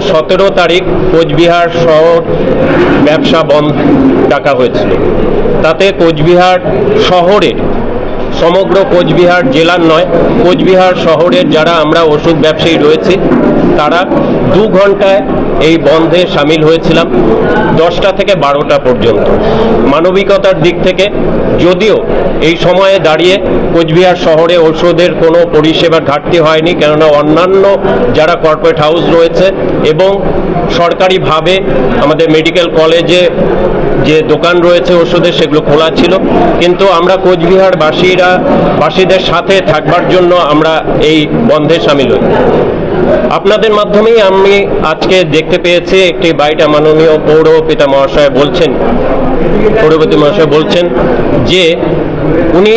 সতেরো তারিখ কোচবিহার শহর ব্যবসা বন্ধ ডাকা হয়েছিল। তাতে কোচবিহার শহরের সমগ্র কোচবিহার জেলার নয়, কোচবিহার শহরের যারা আমরা ওষুধ ব্যবসায়ী রয়েছি, তারা দু ঘন্টায় এই বন্ধে সামিল হয়েছিলাম, দশটা থেকে বারোটা পর্যন্ত। মানবিকতার দিক থেকে যদিও এই সময়ে দাঁড়িয়ে কোচবিহার শহরে ওষুধের কোনো পরিষেবার ঘাটতি হয়নি, কেননা অন্যান্য যারা কর্পোরেট হাউস রয়েছে এবং সরকারিভাবে আমাদের মেডিকেল কলেজে যে দোকান রয়েছে ওষুধের সেগুলো খোলা ছিল। কিন্তু আমরা কোচবিহার বাসীরা বাসীদের সাথে থাকবার জন্য আমরা এই বন্ধে সামিল হই। আপনাদের মাধ্যমেই আমি আজকে দেখতে পেয়েছি একটি বাড়িটা মাননীয় পৌর পিতা মহাশয় বলছেন, পৌরপতি মহাশয় বলছেন যে উনি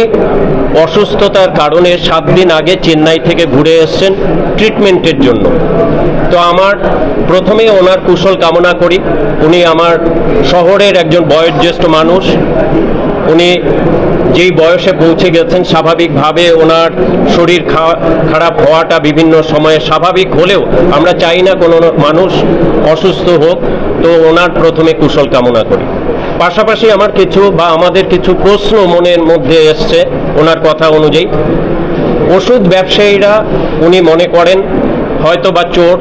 অসুস্থতার কারণে সাত দিন আগে চেন্নাই থেকে ঘুরে এসেছেন ট্রিটমেন্টের জন্য। তো আমার প্রথমে ওনার কুশল কামনা করি। উনি আমার শহরের একজন বয়োজ্যেষ্ঠ মানুষ। উনি যেই বয়সে পৌঁছে গেছেন, স্বাভাবিকভাবে ওনার শরীর খারাপ হওয়াটা বিভিন্ন সময়ে স্বাভাবিক হলেও আমরা চাই না কোনো মানুষ অসুস্থ হোক। তো ওনার প্রথমে কুশল কামনা করি। পাশাপাশি আমার কিছু বা আমাদের কিছু প্রশ্ন মনের মধ্যে এসছে ওনার কথা অনুযায়ী। ওষুধ ব্যবসায়ীরা উনি মনে করেন হয়তো বা চোর,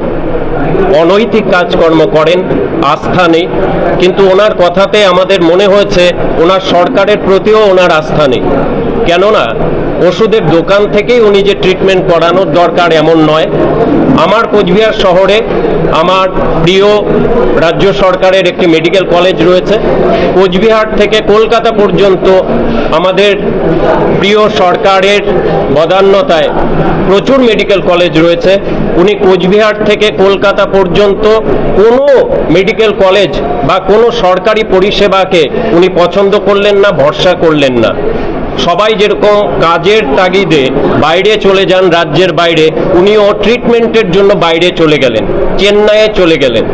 অনৈতিক কাজকর্ম করেন, আস্থা নেই। কিন্তু ওনার কথাতে আমাদের মনে হয়েছে, ওনার সরকারের প্রতিও ওনার আস্থা নেই। কেননা, ওষুধের দোকান থেকেই উনি যে ট্রিটমেন্ট করানোর দরকার এমন নয়। আমার কোচবিহার শহরে আমার প্রিয় রাজ্য সরকারের একটি মেডিকেল কলেজ রয়েছে। কোচবিহার থেকে কলকাতা পর্যন্ত আমাদের প্রিয় সরকারের বদান্যতায় প্রচুর মেডিকেল কলেজ রয়েছে। উনি কোচবিহার থেকে কলকাতা পর্যন্ত কোনো মেডিকেল কলেজ বা কোনো সরকারি পরিষেবাকে উনি পছন্দ করলেন না, ভরসা করলেন না। সবাই যেরকম কাজের তাগিদে বাইরে চলে যান, রাজ্যের বাইরে, উনিও ট্রিটমেন্টের জন্য বাইরে চলে গেলেন, চেন্নাইয়ে চলে গেলেন।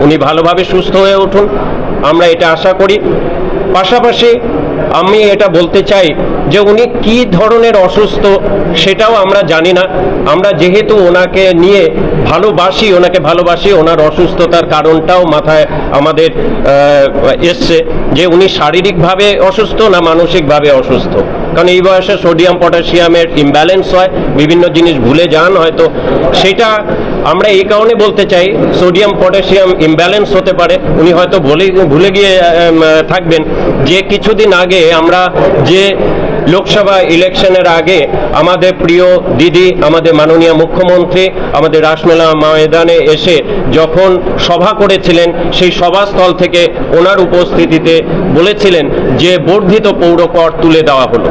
উনি ভালোভাবে সুস্থ হয়ে উঠুন, আমরা এটা আশা করি। পাশাপাশি আমি এটা বলতে চাই যে উনি কি ধরনের অসুস্থ সেটাও আমরা জানি না। আমরা যেহেতু ওনাকে নিয়ে ভালোবাসি, ওনাকে ভালোবাসি, ওনার অসুস্থতার কারণটাও মাথায় আমাদের এসছে যে উনি শারীরিকভাবে অসুস্থ না মানসিকভাবে অসুস্থ। কারণ এই বয়সে সোডিয়াম, পটাশিয়ামের ইমব্যালেন্স হয়, বিভিন্ন জিনিস ভুলে যান হয়তো। সেটা আমরা এই কারণে বলতে চাই, সোডিয়াম, পটাশিয়াম ইমব্যালেন্স হতে পারে। উনি হয়তো ভুলে ভুলে গিয়ে থাকবেন। যে কিছুদিন আগে আমরা যে লোকসভা ইলেকশনের আগে আমাদের প্রিয় দিদি, আমাদের মাননীয় মুখ্যমন্ত্রী, আমাদের রাসমেলা ময়দানে এসে যখন সভা করেছিলেন, সেই সভাস্থল থেকে ওনার উপস্থিতিতে বলেছিলেন যে বর্ধিত পৌর তুলে দেওয়া হলো।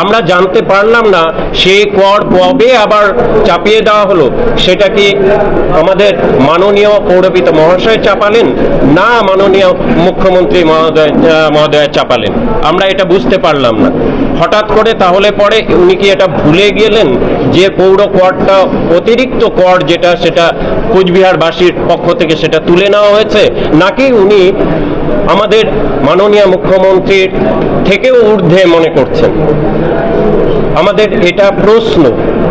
আমরা জানতে পারলাম না সেই কর কবে আবার চাপিয়ে দেওয়া হলো। সেটা কি আমাদের মাননীয় পৌরপিত মহাশয় চাপালেন না মাননীয় মুখ্যমন্ত্রী মহোদয় মহোদয় চাপালেন? আমরা এটা বুঝতে পারলাম না। হঠাৎ করে তাহলে পরে উনি কি এটা ভুলে গেলেন যে পৌর করটা অতিরিক্ত কর যেটা সেটা কোচবিহারবাসীর পক্ষ থেকে সেটা তুলে নেওয়া হয়েছে? নাকি উনি আমাদের মাননীয় মুখ্যমন্ত্রীর থেকেও ঊর্ধ্বে মনে করছেন। আমাদের এটা প্রশ্ন।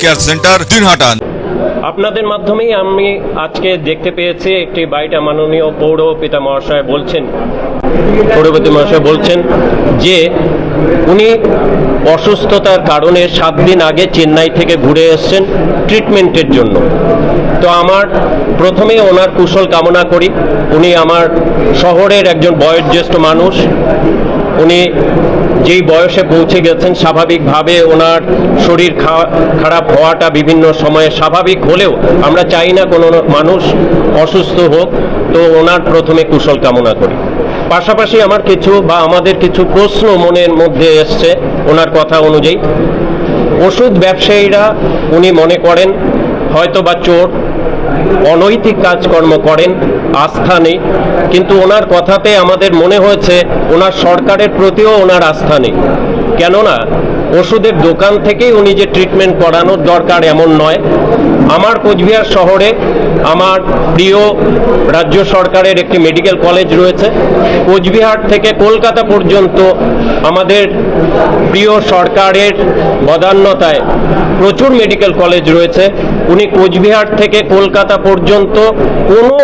care centre Dinhata আপনাদের মাধ্যমেই আমি আজকে দেখতে পেয়েছি একটি বাইটা মাননীয় পৌর পিতা মহাশয় বলছেন। পৌরপতি মহাশয় বলছেন যে উনি অসুস্থতার কারণে সাত দিন আগে চেন্নাই থেকে ঘুরে এসেছেন ট্রিটমেন্টের জন্য। তো আমার প্রথমে ওনার কুশল কামনা করি। উনি আমার শহরের একজন বয়োজ্যেষ্ঠ মানুষ। উনি যেই বয়সে পৌঁছে গেছেন, স্বাভাবিকভাবে ওনার শরীর খারাপ হওয়াটা বিভিন্ন সময়ে স্বাভাবিক হলেও আমরা চাই না কোনো মানুষ অসুস্থ হোক। তো ওনার প্রথমে কুশল কামনা করি। পাশাপাশি আমার কিছু বা আমাদের কিছু প্রশ্ন মনের মধ্যে এসছে ওনার কথা অনুযায়ী। ওষুধ ব্যবসায়ীরা উনি মনে করেন হয়তো বা চোর, অনৈতিক কাজকর্ম করেন আস্থা নেই। কিন্তু ওনার কথাতে আমাদের মনে হয়েছে ওনার সরকারের প্রতিও ওনার আস্থা নেই। কেননা ওষুধের দোকান থেকেই উনি যে ট্রিটমেন্ট করানোর দরকার এমন নয়। আমার কোচবিহার শহরে আমার প্রিয় রাজ্য সরকারের একটি মেডিকেল কলেজ রয়েছে। কোচবিহার থেকে কলকাতা পর্যন্ত আমাদের প্রিয় সরকারের বদান্যতায় প্রচুর মেডিকেল কলেজ রয়েছে। উনি কোচবিহার থেকে কলকাতা পর্যন্ত কোনো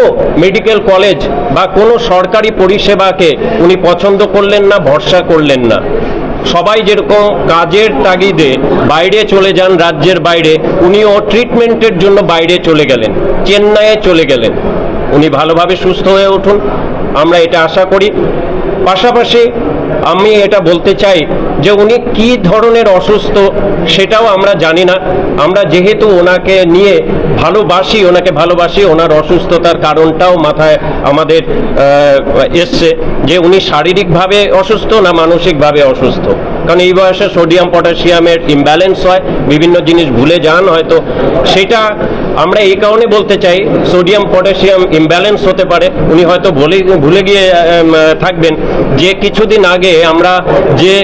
মেডিকেল কলেজ বা কোনো সরকারি পরিষেবাকে উনি পছন্দ করলেন না, ভরসা করলেন না। সবাই যেরকম কাজের তাগিদে বাইরে চলে যান রাজ্যের বাইরে, উনিও ট্রিটমেন্টের জন্য বাইরে চলে গেলেন, চেন্নাইয়ে চলে গেলেন। উনি ভালোভাবে সুস্থ হয়ে উঠুন, আমরা এটা আশা করি। পাশাপাশি আমি এটা বলতে চাই যে উনি কি ধরনের অসুস্থ সেটাও আমরা জানি না। আমরা যেহেতু ওনাকে নিয়ে ভালোবাসি, ওনাকে ভালোবাসি, ওনার অসুস্থতার কারণটাও মাথায় আমাদের এসছে যে উনি শারীরিকভাবে অসুস্থ না মানসিকভাবে অসুস্থ। কারণ এই বয়সে সোডিয়াম, পটাশিয়ামের ইমব্যালেন্স হয়, বিভিন্ন জিনিস ভুলে যান হয়তো। সেটা আমরা এই কারণে বলতে চাই, সোডিয়াম, পটাশিয়াম ইমব্যালেন্স হতে পারে। উনি হয়তো ভুলে ভুলে গিয়ে থাকবেন যে কিছুদিন আগে আমরা যে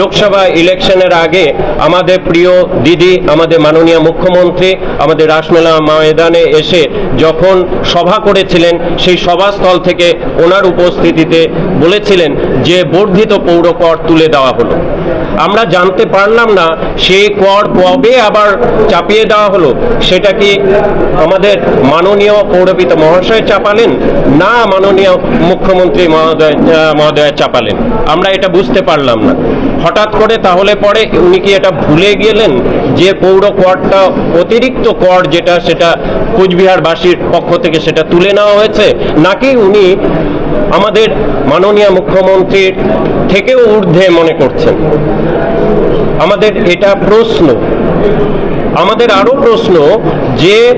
লোকসভা ইলেকশনের আগে আমাদের প্রিয় দিদি, আমাদের মাননীয় মুখ্যমন্ত্রী, আমাদের রাসমেলা ময়দানে এসে যখন সভা করেছিলেন, সেই সভাস্থল থেকে ওনার উপস্থিতিতে বলেছিলেন যে বর্ধিত পৌর কর তুলে দেওয়া হলো। আমরা জানতে পারলাম না সেই কর কবে আবার চাপিয়ে দেওয়া হলো? সেটা কি আমাদের মাননীয় পৌরপিতা মহাশয় চাপালেন? না, মাননীয় মুখ্যমন্ত্রী মহোদয় মহোদয় চাপালেন। আমরা এটা বুঝতে পারলাম না। হঠাৎ করে তাহলে পরে উনি কি এটা ভুলে গেলেন যে পৌর করটা অতিরিক্ত কর যেটা সেটা কুচবিহারবাসীর পক্ষ থেকে সেটা তুলে নেওয়া হয়েছে? নাকি উনি আমাদের মাননীয় মুখ্যমন্ত্রীর থেকেও ঊর্ধ্বে মনে করছেন। আমাদের এটা প্রশ্ন। আমাদের আরও প্রশ্ন যে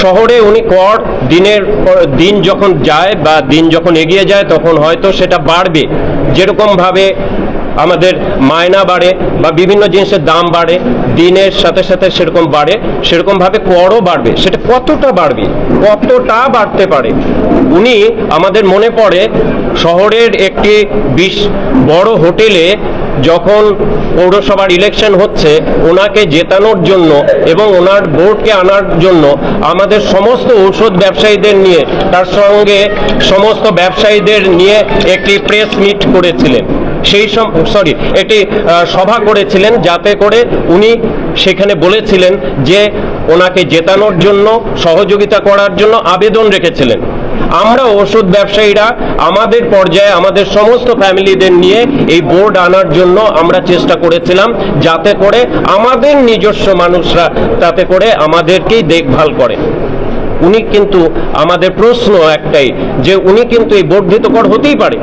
শহরে উনি কর দিনের দিন যখন যায় বা দিন যখন এগিয়ে যায় তখন হয়তো সেটা বাড়বে। যেরকম ভাবে আমাদের মায়না বাড়ে বা বিভিন্ন জিনিসের দাম বাড়ে, দিনের সাথে সাথে সেরকম বাড়ে সেরকম ভাবে করও বাড়বে। সেটা কতটা বাড়বে? কতটা বাড়তে পারে? উনি আমাদের মনে পড়ে, শহরের একটি বিশ বড় হোটেলে যখন পৌরসভার ইলেকশন হচ্ছে, ওনাকে জেতানোর জন্য এবং ওনার বোর্ডকে আনার জন্য আমাদের সমস্ত ঔষধ ব্যবসায়ীদের নিয়ে, তার সঙ্গে সমস্ত ব্যবসায়ীদের নিয়ে একটি প্রেস মিট করেছিলেন। সেই সরি একটি সভা করেছিলেন যাতে করে উনি সেখানে বলেছিলেন যে ওনাকে জেতানোর জন্য, সহযোগিতা করার জন্য আবেদন রেখেছিলেন। আমরা ওষুধ ব্যবসায়ীরা, আমাদের পর্যায়ে আমাদের সমস্ত ফ্যামিলিদের নিয়ে এই বোর্ড আনার জন্য আমরা চেষ্টা করেছিলাম যাতে করে আমাদের নিজস্ব মানুষরা তাতে করে আমাদেরকেই দেখভাল করে। উনি কিন্তু আমাদের প্রশ্ন একটাই, যে উনি কিন্তু এই বর্ধিত কর হতেই পারে।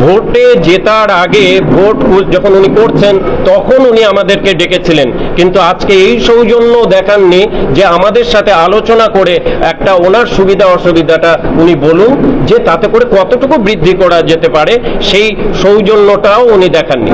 ভোটে জেতার আগে ভোট যখন উনি করছেন, তখন উনি আমাদেরকে ডেকেছিলেন। কিন্তু আজকে এই সৌজন্য দেখাননি যে আমাদের সাথে আলোচনা করে একটা ওনার সুবিধা, অসুবিধাটা উনি বলুন যে তাতে করে কতটুকু বৃদ্ধি করা যেতে পারে, সেই সৌজন্যটাও উনি দেখাননি।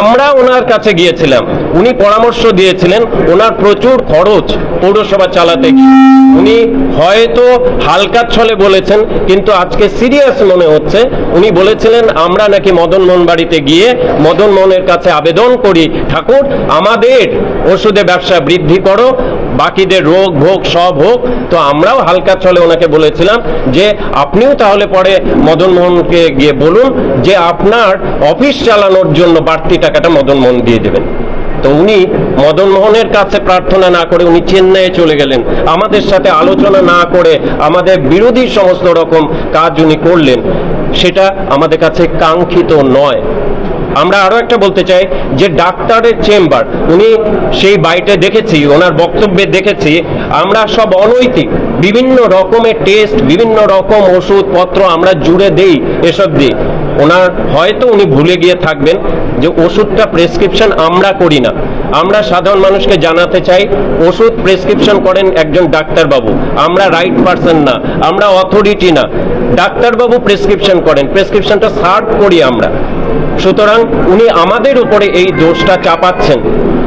আমরা ওনার কাছে গিয়েছিলাম। উনি পরামর্শ দিয়েছিলেন, ওনার প্রচুর খরচ পৌরসভা চালাতে। গিয়ে। উনি হয়তো হালকা ছলে বলেছেন, কিন্তু আজকে সিরিয়াস মনে হচ্ছে। উনি বলেছিলেন আমরা নাকি মদন মোহন বাড়িতে গিয়ে মদন মোহনের কাছে আবেদন করি। ঠাকুর, আমাদের ওষুধে ব্যবসা বৃদ্ধি করো, বাকিদের রোগ ভোগ সব হোক তো আমরাও হালকা ছলে ওনাকে বলেছিলাম যে, আপনিও তাহলে পরে মদন মোহনকে গিয়ে বলুন যে, আপনার অফিস চালানোর জন্য বাড়তি টাকাটা মদন মোহন দিয়ে দেবেন। তো উনি মদন মোহনের কাছে প্রার্থনা না করে উনি চেন্নাইয়ে চলে গেলেন। আমাদের সাথে আলোচনা না করে আমাদের বিরোধী সমস্ত রকম কাজ উনি করলেন। সেটা আমাদের কাছে কাঙ্ক্ষিত নয়। আমরা আরও একটা বলতে চাই যে ডাক্তারের চেম্বার, উনি সেই বাড়িতে দেখেছি, ওনার বক্তব্যে দেখেছি, আমরা সব অনৈতিক। বিভিন্ন রকমের টেস্ট, বিভিন্ন রকম ওষুধপত্র আমরা জুড়ে দেই এসব দিই ওনার হয়তো উনি ভুলে গিয়ে থাকবেন যে ওষুধটা প্রেসক্রিপশন আমরা করি না। আমরা সাধারণ মানুষকে জানাতে চাই, ওষুধ প্রেসক্রিপশন করেন একজন ডাক্তারবাবু। আমরা রাইট পারসন না, আমরা অথরিটি না। ডাক্তারবাবু প্রেসক্রিপশন করেন, প্রেসক্রিপশনটা সার্ভ করি আমরা। সুতরাং উনি আমাদের উপরে এই দোষটা চাপাচ্ছেন।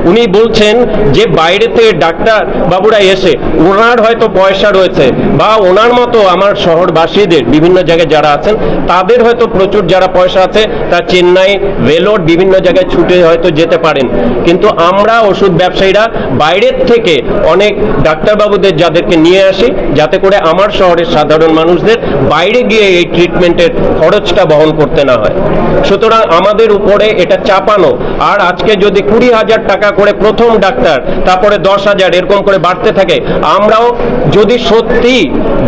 উনি বলছেন যে বাইরে থেকে ডাক্তার বাবুরা এসে, ওনার হয়তো পয়সা রয়েছে বা ওনার মতো আমার শহরবাসীদের, বিভিন্ন জায়গায় যারা আছেন, তাদের হয়তো প্রচুর যারা পয়সা আছে, তা চেন্নাই ভেলোর বিভিন্ন জায়গায় ছুটে হয়তো যেতে পারেন। কিন্তু আমরা ওষুধ ব্যবসায়ীরা বাইরের থেকে অনেক ডাক্তারবাবুদের যাদেরকে নিয়ে আসি, যাতে করে আমার শহরের সাধারণ মানুষদের বাইরে গিয়ে এই ট্রিটমেন্টের খরচটা বহন করতে না হয়। সুতরাং আমাদের উপরে এটা চাপানো। আর আজকে যদি কুড়ি হাজার টাকা করে প্রথম ডাক্তার, তারপরে দশ হাজার, এরকম করে বাড়তে থাকে। আমরাও যদি সত্যি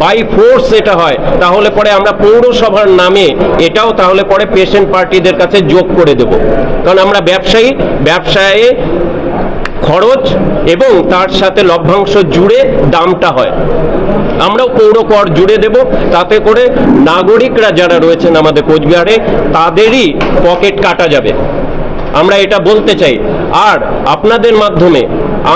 বাই ফোর্স এটা হয়, তাহলে পরে আমরা পৌরসভার নামে এটাও তাহলে পরে পেশেন্ট পার্টিদের কাছে যোগ করে দেব। কারণ আমরা ব্যবসায়ী, ব্যবসায়ে খরচ এবং তার সাথে লভ্যাংশ জুড়ে দামটা হয়। আমরাও পৌর কর জুড়ে দেব, তাতে করে নাগরিকরা যারা রয়েছেন আমাদের কোচবিহারে, তাদেরই পকেট কাটা যাবে। আমরা এটা বলতে চাই। আর আপনাদের মাধ্যমে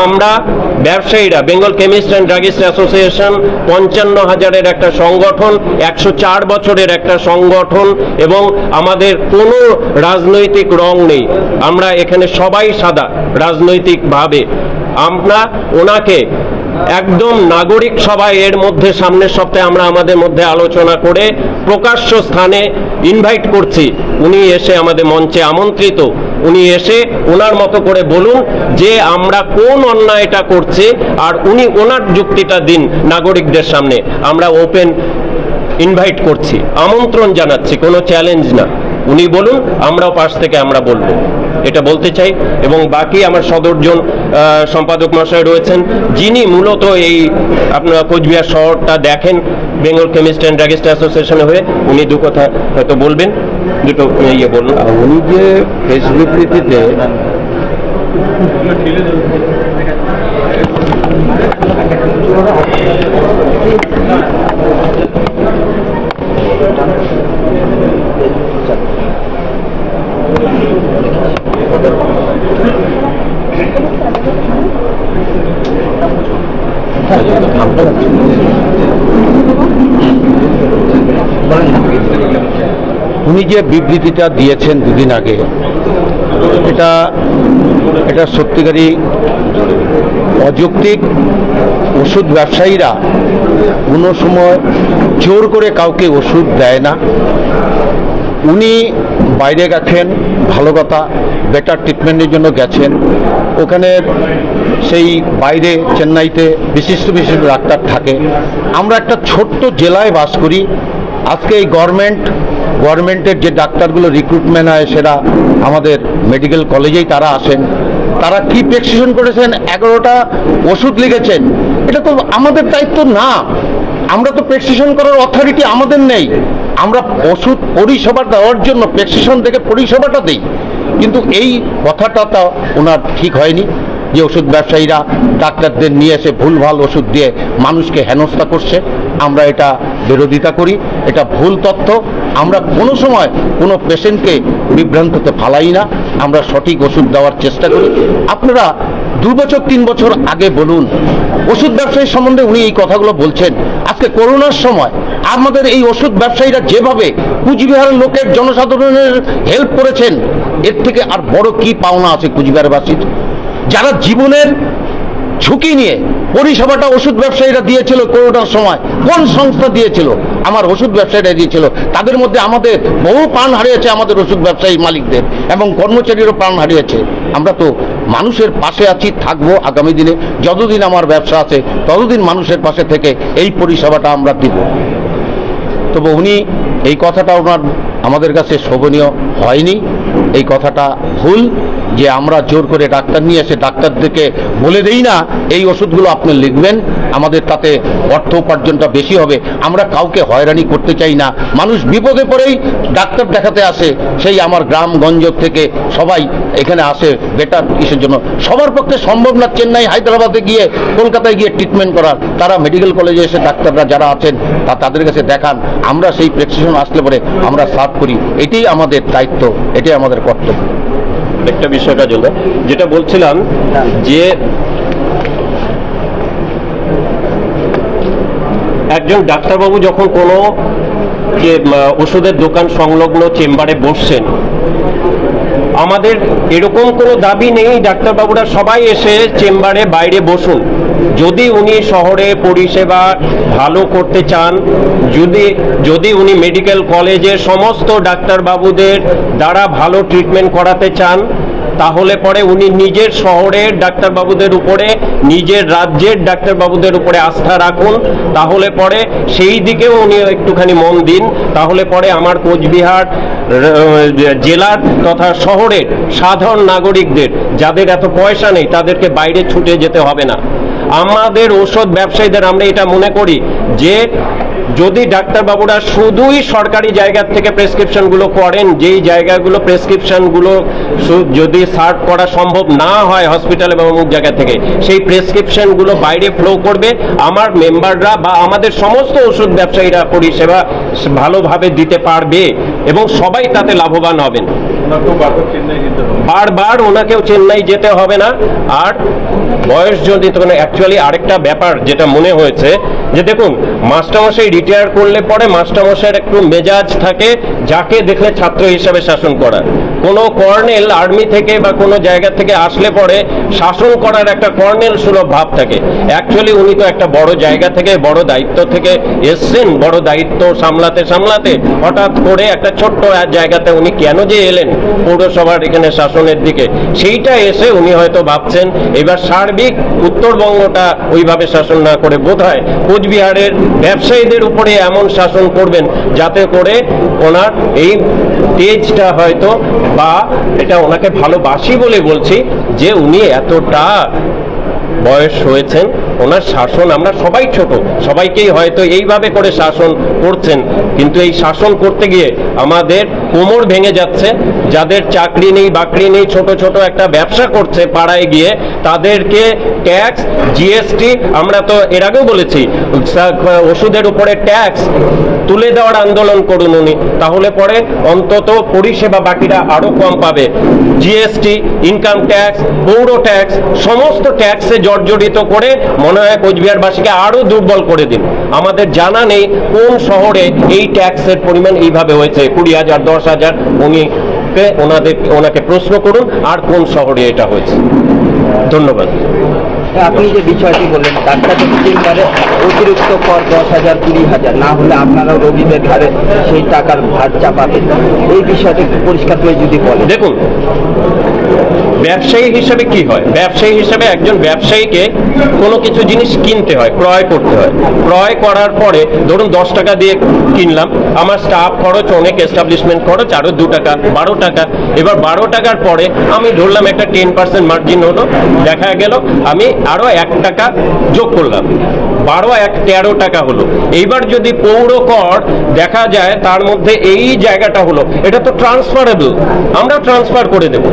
আমরা ব্যবসায়ীরা Bengal chemist and druggist association পঞ্চান্ন হাজারের একটা সংগঠন, একশো চার বছরের একটা সংগঠন, এবং আমাদের কোনো রাজনৈতিক রং নেই। আমরা এখানে সবাই সাদা, রাজনৈতিকভাবে। আমরা ওনাকে একদম নাগরিক সভায় এর মধ্যে, সামনের সপ্তাহে আমরা আমাদের মধ্যে আলোচনা করে প্রকাশ্য স্থানে ইনভাইট করছি। উনি এসে আমাদের মঞ্চে আমন্ত্রিত। উনি এসে ওনার মতো করে বলুন যে আমরা কোন অন্যায়টা করছে আর উনি ওনার যুক্তিটা দিন নাগরিকদের সামনে। আমরা ওপেন ইনভাইট করছি, আমন্ত্রণ জানাচ্ছি, কোনো চ্যালেঞ্জ না। উনি বলুন, আমরাও পাশ থেকে আমরা বলব। এটা বলতে চাই এবং বাকি আমার সদরজন সম্পাদক মশাই রয়েছেন, যিনি মূলত এই আপনার কোচবিহার শহরটা দেখেন, বেঙ্গল কেমিস্ট অ্যান্ড ড্রাগিস্ট অ্যাসোসিয়েশনে হয়ে, উনি দু কথা হয়তো বলবেন। দুটো ইয়ে বলুন উনি যে প্রেস বিবৃতিতে উনি যে বিবৃতিটা দিয়েছেন দুদিন আগে, এটা এটা সত্যিকারই অযৌক্তিক। ওষুধ ব্যবসায়ীরা কোনো সময় জোর করে কাউকে ওষুধ দেয় না। উনি বাইরে গেছেন, ভালো কথা বেটার ট্রিটমেন্টের জন্য গেছেন। ওখানের সেই বাইরে, চেন্নাইতে বিশিষ্ট বিশিষ্ট ডাক্তার থাকে। আমরা একটা ছোট্ট জেলায় বাস করি। আজকে এই গভর্নমেন্ট গভর্নমেন্টের যে ডাক্তারগুলো রিক্রুটমেন্ট হয় সেটা আমাদের মেডিকেল কলেজেই তারা আসেন। তারা কি প্রেসক্রিপশন করেছেন? এগারোটা ওষুধ লিখেছেন। এটা তো আমাদের দায়িত্ব না। আমরা তো প্রেসক্রিপশন করার অথরিটি আমাদের নেই। আমরা ওষুধ পরিষেবা দেওয়ার জন্য প্রেসক্রিপশন থেকে পরিষেবাটা দিই। কিন্তু এই কথাটা তো ওনার ঠিক হয়নি যে ওষুধ ব্যবসায়ীরা ডাক্তারদের নিয়ে এসে ভুলভাল ওষুধ দিয়ে মানুষকে হেনস্থা করছে। আমরা এটা বিরোধিতা করি। এটা ভুল তথ্য। আমরা কোনো সময় কোনো পেশেন্টকে বিভ্রান্ততে ফালাই না, আমরা সঠিক ওষুধ দেওয়ার চেষ্টা করি। আপনারা দু বছর, তিন বছর আগে বলুন, ওষুধ ব্যবসায়ী সম্বন্ধে উনি এই কথাগুলো বলছেন। আজকে করোনার সময় আমাদের এই ওষুধ ব্যবসায়ীরা যেভাবে কুচবিহারের লোকের জনসাধারণের হেল্প করেছেন, এর থেকে আর বড় কি পাওনা আছে কুচবিহারবাসীর? যারা জীবনের ঝুঁকি নিয়ে পরিষেবাটা ওষুধ ব্যবসায়ীরা দিয়েছিল করোনার সময়। কোন সংস্থা দিয়েছিল? আমার ওষুধ ব্যবসায়ীরা দিয়েছিল। তাদের মধ্যে আমাদের বহু প্রাণ হারিয়েছে আমাদের ওষুধ ব্যবসায়ী মালিকদের এবং কর্মচারীরও প্রাণ হারিয়েছে। আমরা তো মানুষের পাশে আছি, থাকব আগামী দিনে। যতদিন আমার ব্যবসা আছে, ততদিন মানুষের পাশে থেকে এই পরিষেবাটা আমরা দিব। তবে উনি এই কথাটা ওনার আমাদের কাছে শোভনীয় হয়নি। এই কথাটা ভুল। যে আমরা জোর করে ডাক্তার নিয়ে এসে ডাক্তারদেরকে বলে দেই না, এই ওষুধগুলো আপনি লিখবেন, আমাদের তাতে অর্থ উপার্জনটা বেশি হবে। আমরা কাউকে হয়রানি করতে চাই না। মানুষ বিপদে পড়েই ডাক্তার দেখাতে আসে, সেই আমার গ্রামগঞ্জ থেকে সবাই এখানে আসে, বেটার কিসের জন্য? সবার পক্ষে সম্ভব না চেন্নাই, হায়দ্রাবাদে গিয়ে, কলকাতায় গিয়ে ট্রিটমেন্ট করার। তারা মেডিকেল কলেজে এসে ডাক্তাররা যারা আছেন, তা তাদের কাছে দেখান। আমরা সেই প্রেসক্রিপশন আসলে পরে আমরা সার্ভ করি। এটাই আমাদের দায়িত্ব, এটাই আমাদের কর্তব্য। একটা বিষয়টা জন্য যেটা বলছিলাম যে একজন ডাক্তারবাবু যখন কোনো ওষুধের দোকান সংলগ্ন চেম্বারে বসছেন, আমাদের এরকম কোনো দাবি নেই, ডাক্তারবাবুরা সবাই এসে চেম্বারে বাইরে বসুন। যদি উনি শহরে পরিষেবা ভালো করতে চান, যদি যদি উনি মেডিকেল কলেজের সমস্ত ডাক্তারবাবুদের দ্বারা ভালো ট্রিটমেন্ট করাতে চান, তাহলে পরে উনি নিজের শহরের ডাক্তারবাবুদের উপরে, নিজের রাজ্যের ডাক্তারবাবুদের উপরে আস্থা রাখুন। তাহলে পরে সেই দিকেও উনি একটুখানি মন দিন। তাহলে পরে আমার কোচবিহার জেলার তথা শহরের সাধারণ নাগরিকদের, যাদের এত পয়সা নেই, তাদেরকে বাইরে ছুটে যেতে হবে না। আমাদের ঔষধ ব্যবসায়ীদের আমরা এটা মনে করি যে যদি ডাক্তারবাবুরা শুধুই সরকারি জায়গা থেকে প্রেসক্রিপশনগুলো করেন, যেই জায়গাগুলো প্রেসক্রিপশনগুলো যদি সার্ভ করা সম্ভব না হয় হসপিটাল এবং অমুক জায়গা থেকে, সেই প্রেসক্রিপশনগুলো বাইরে ফ্লো করবে। আমার মেম্বাররা বা আমাদের সমস্ত ওষুধ ব্যবসায়ীরা পরিষেবা ভালোভাবে দিতে পারবে এবং সবাই তাতে লাভবান হবেন। বারবার ওনাকেও চেন্নাই যেতে হবে না। আর বয়স যদি অ্যাকচুয়ালি আরেকটা ব্যাপার যেটা মনে হয়েছে, যে দেখুন, মাস্টারমশাই রিটায়ার করলে পরে মাস্টারমশাইয়ের একটু মেজাজ থাকে, যাকে দেখলে ছাত্র হিসাবে শাসন করা কোনো কর্নেল আর্মি থেকে বা কোনো জায়গা থেকে আসলে পরে শাসন করার একটা কর্নেল সুলভ ভাব থাকে। অ্যাকচুয়ালি উনি তো একটা বড় জায়গা থেকে, বড় দায়িত্ব থেকে এসছেন, বড় দায়িত্ব সামলাতে সামলাতে হঠাৎ করে একটা ছোট্ট জায়গাতে উনি কেন যে এলেন পৌরসভার এখানে শাসনের দিকে, সেইটা এসে উনি হয়তো ভাবছেন, এবার সার্বিক উত্তরবঙ্গটা ওইভাবে শাসন না করে বোধ হয় কোচবিহারের ব্যবসায়ীদের উপরে এমন শাসন করবেন, যাতে করে ওনার এই তেজটা হয়তো বা এটা ওনাকে ভালোবাসি বলে বলছি যে উনি এতটা বয়স হয়েছেন, ওনার শাসন আমরা সবাই ছোট, সবাইকেই হয়তো এইভাবে করে শাসন করছেন, কিন্তু এই শাসন করতে গিয়ে আমাদের কোমর ভেঙে যাচ্ছে। যাদের চাকরি নেই, বাকরি নেই, ছোট ছোট একটা ব্যবসা করছে পাড়ায় গিয়ে, তাদেরকে ট্যাক্স জিএসটি আমরা তো এর আগেও বলেছি ওষুধের উপরে ট্যাক্স তুলে দেওয়ার আন্দোলন করুন উনি। তাহলে পরে অন্তত পরিষেবা বাকিরা আরও কম পাবে। জিএসটি ইনকাম ট্যাক্স পৌর ট্যাক্স সমস্ত ট্যাক্সে জর্জরিত করে মনে হয় কোচবিহারবাসীকে আরও দুর্বল করে দিন। আমাদের জানা নেই কোন শহরে এই ট্যাক্সের পরিমাণ এইভাবে হয়েছে। কুড়ি হাজার, দশ হাজার উনি ওনাদের ওনাকে প্রশ্ন করুন আর কোন শহরে এটা হয়েছে। ধন্যবাদ। আপনি যে বিষয়টি বললেন ডাক্তার মানে অতিরিক্ত কর দশ হাজার কুড়ি হাজার না হলে আপনারা রোগীদের ঘাড়ে সেই টাকার ভার চাপাবেন। এই বিষয়টি পরিষ্কার করে যদি বলেন। দেখুন ব্যবসায়ী হিসেবে কি হয়? ব্যবসায়ী হিসেবে একজন ব্যবসায়ীকে কোনো কিছু জিনিস কিনতে হয়, ক্রয় করতে হয়। ক্রয় করার পরে ধরুন দশ টাকা দিয়ে কিনলাম, আমার স্টাফ খরচ অনেক এস্টাবলিশমেন্ট খরচ, আরও দু টাকা, বারো টাকা। এবার বারো টাকার পরে আমি ধরলাম একটা টেন পার্সেন্ট মার্জিন হলো, দেখা গেল আমি আরও এক টাকা যোগ করলাম। বারো, এক, তেরো টাকা হলো। এইবার যদি পৌর কর দেখা যায়, তার মধ্যে এই জায়গাটা হলো, এটা তো ট্রান্সফারেবল আমরা ট্রান্সফার করে দেব।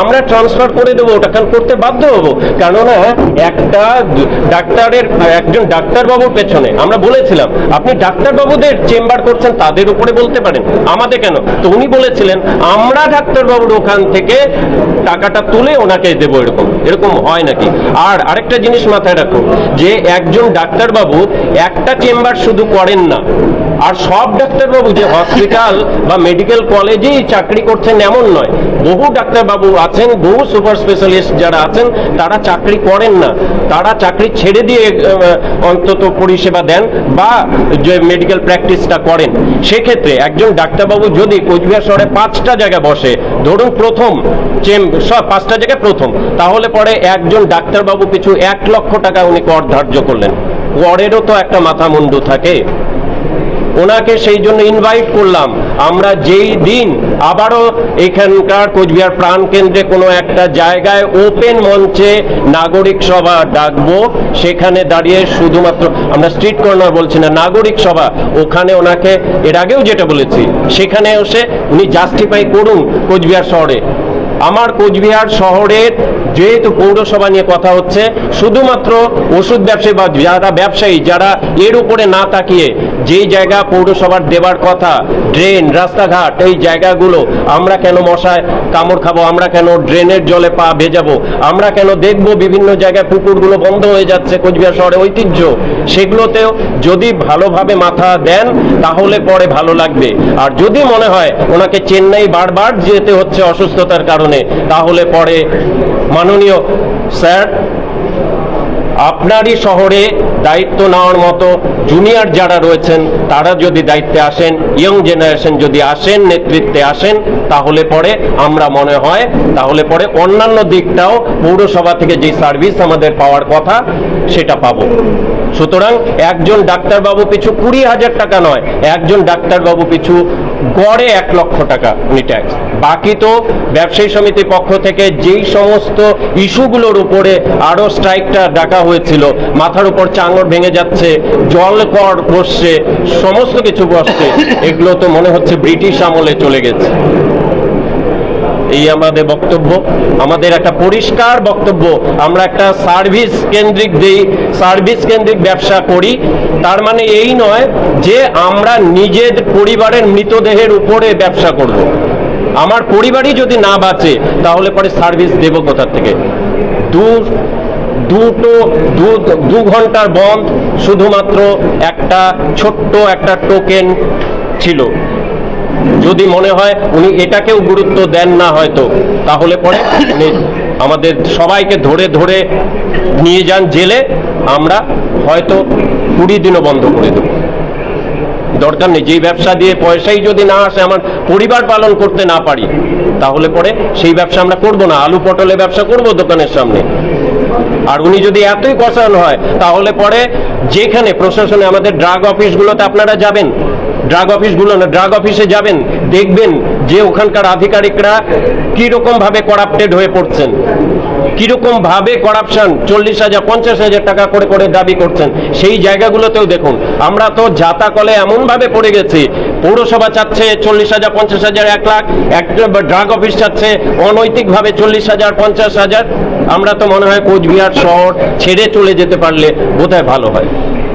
আমরা ট্রান্সফার করে দেবো, ওটা কারণ করতে বাধ্য হব। কেননা একটা ডাক্তারের, একজন ডাক্তারবাবুর পেছনে, আমরা বলেছিলাম, আপনি ডাক্তারবাবুদের চেম্বার করছেন, তাদের উপরে বলতে পারেন। আমাদের কেন? তো উনি বলেছিলেন, আমরা ডাক্তারবাবুর ওখান থেকে টাকাটা তুলে ওনাকে দেবো এরকম। এরকম হয় নাকি? আর আরেকটা জিনিস মাথায় রাখুন, যে একজন ডাক্তারবাবু একটা চেম্বার শুধু করেন না আর সব ডাক্তারবাবু যে হসপিটাল বা মেডিকেল কলেজেই চাকরি করছেন এমন নয়। বহু ডাক্তারবাবু আছেন, বহু সুপার স্পেশালিস্ট যারা আছেন, তারা চাকরি করেন না। তারা চাকরি ছেড়ে দিয়ে অন্তত পরিষেবা দেন বা যে মেডিকেল প্র্যাকটিসটা করেন। সেক্ষেত্রে একজন ডাক্তারবাবু যদি কোচবিহার শহরে পাঁচটা জায়গায় বসে, ধরুন প্রথম চেম সব পাঁচটা জায়গায় প্রথম, তাহলে পরে একজন ডাক্তারবাবু পিছু এক লক্ষ টাকা উনি কর ধার্য করলেন। করেরও তো একটা মাথা মুন্ডু থাকে। ওনাকে সেই জন্য ইনভাইট করলাম। আমরা যেই দিন আবারও এখানকার কোচবিহার প্রাণ কেন্দ্রে কোনো একটা জায়গায় ওপেন মঞ্চে নাগরিক সভা ডাকবো, সেখানে দাঁড়িয়ে শুধুমাত্র আমরা স্ট্রিট কর্নার বলছি না, নাগরিক সভা, ওখানে ওনাকে এর আগেও যেটা বলেছি, সেখানে এসে উনি জাস্টিফাই করুন কোচবিহার শহরে। আমার কোচবিহার শহরের যেহেতু পৌরসভা নিয়ে কথা হচ্ছে, শুধুমাত্র ওষুধ ব্যবসায়ী বা যারা ব্যবসায়ী, যারা এর উপরে না তাকিয়ে যেই জায়গা পৌরসভার দেবার কথা, ড্রেন, রাস্তাঘাট, এই জায়গাগুলো, আমরা কেন মশায় কামড় খাব, আমরা কেন ড্রেনের জলে পা ভেজাবো, আমরা কেন দেখব বিভিন্ন জায়গায় পুকুরগুলো বন্ধ হয়ে যাচ্ছে, কোচবিহার শহরে ঐতিহ্য, সেগুলোতেও যদি ভালোভাবে মাথা দেন, তাহলে পরে ভালো লাগবে। আর যদি মনে হয় ওনাকে চেন্নাই বারবার যেতে হচ্ছে অসুস্থতার কারণে, তাহলে পরে মাননীয় স্যার, আপনারই শহরে দায়িত্ব নেওয়ার মতো জুনিয়র যারা রয়েছেন, তারা যদি দায়িত্বে আসেন ইয়ং জেনারেশন যদি আসেন, নেতৃত্বে আসেন, তাহলে পরে আমরা মনে হয়, তাহলে পরে অন্যান্য দিকটাও পৌরসভা থেকে যে সার্ভিস আমাদের পাওয়ার কথা, সেটা পাবো। সুতরাং একজন ডাক্তারবাবু পিছু কুড়ি হাজার টাকা নয়, একজন ডাক্তারবাবু পিছু গড়ে এক লক্ষ টাকা উনি ট্যাক্স বাকি তো ব্যবসায়ী সমিতির পক্ষ থেকে যেই সমস্ত ইস্যুগুলোর উপরে আরও স্ট্রাইকটা ডাকা হয়েছিল, মাথার উপর চাঙড় ভেঙে যাচ্ছে, জল কর বসছে, সমস্ত কিছু বসছে, এগুলো তো মনে হচ্ছে ব্রিটিশ আমলে চলে গেছে। এই আমাদের বক্তব্য, আমাদের একটা পরিষ্কার বক্তব্য। আমরা একটা সার্ভিস কেন্দ্রিক দেই সার্ভিস কেন্দ্রিক ব্যবসা করি, তার মানে এই নয় যে আমরা নিজের পরিবারের মৃতদেহের উপরে ব্যবসা করব। আমার পরিবারই যদি না বাঁচে, তাহলে পরে সার্ভিস দেব কোথার থেকে? দু, দুটো, দু দু ঘণ্টার বন্ধ শুধুমাত্র একটা ছোট্ট একটা টোকেন ছিল। যদি মনে হয় উনি এটাকেও গুরুত্ব দেন না হয়তো, তাহলে পরে উনি আমাদের সবাইকে ধরে ধরে নিয়ে যান জেলে, আমরা হয়তো কুড়ি দিনও বন্ধ করে দেব। দরকার নেই, যেই ব্যবসা দিয়ে পয়সাই যদি না আসে, আমার পরিবার পালন করতে না পারি, তাহলে পরে সেই ব্যবসা আমরা করব না। আলু পটলে ব্যবসা করব দোকানের সামনে। আর উনি যদি এতই কষান হয়, তাহলে পরে যেখানে প্রশাসনে আমাদের ড্রাগ অফিসগুলোতে আপনারা যাবেন ড্রাগ অফিসগুলো না ড্রাগ অফিসে যাবেন, দেখবেন যে ওখানকার আধিকারিকরা কীরকম ভাবে করাপ্টেড হয়ে পড়ছেন। কীরকম ভাবে করাপশন চল্লিশ হাজার, পঞ্চাশ হাজার টাকা করে করে দাবি করছেন। সেই জায়গাগুলোতেও দেখুন, আমরা তো জাতা কলে এমন ভাবে পড়ে গেছি, পৌরসভা চাচ্ছে চল্লিশ হাজার, পঞ্চাশ হাজার, এক লাখ, এক ড্রাগ অফিস চাচ্ছে অনৈতিকভাবে চল্লিশ হাজার, পঞ্চাশ হাজার। আমরা তো মনে হয় কোচবিহার শহর ছেড়ে চলে যেতে পারলে বোধহয় ভালো হয়।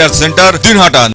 care centre Dinhata